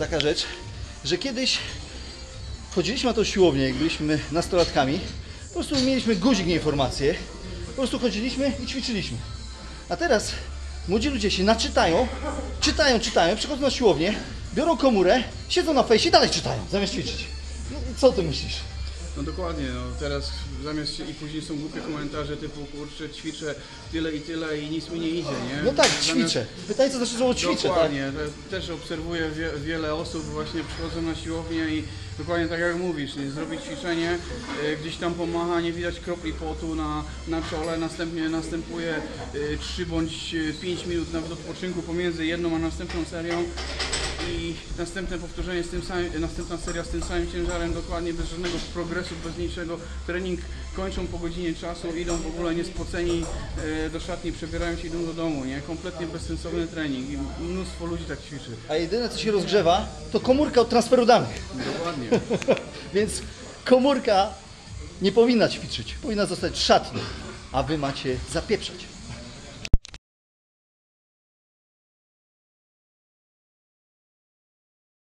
Taka rzecz, że kiedyś chodziliśmy na tą siłownię, jak byliśmy nastolatkami, po prostu mieliśmy guzik informacje, po prostu chodziliśmy i ćwiczyliśmy. A teraz młodzi ludzie się naczytają, czytają, czytają, przychodzą na siłownię, biorą komórę, siedzą na fejsie i dalej czytają, zamiast ćwiczyć. No, co ty myślisz? No dokładnie, no teraz zamiast i później są głupie komentarze typu kurczę ćwiczę tyle i tyle i nic mi nie idzie, nie? No tak, Zamiast- ćwiczę. Pytanie co znaczy słowo ćwiczę, tak? Dokładnie, te, też obserwuję wie, wiele osób właśnie przychodzą na siłownię i dokładnie tak jak mówisz, nie? zrobić ćwiczenie, y, gdzieś tam pomaga, nie widać kropli potu na, na czole, następnie następuje y, 3 bądź 5 minut nawet odpoczynku pomiędzy jedną a następną serią i następne powtórzenie z tym samym, następna seria z tym samym ciężarem, dokładnie bez żadnego progresu, bez niczego. Trening kończą po godzinie czasu, idą w ogóle niespoceni e, do szatni, przebierają się, idą do domu, nie? Kompletnie bezsensowny trening i mnóstwo ludzi tak ćwiczy. A jedyne co się rozgrzewa, to komórka od transferu danych. Dokładnie. Więc komórka nie powinna ćwiczyć, powinna zostać w szatni, a wy macie zapieprzać.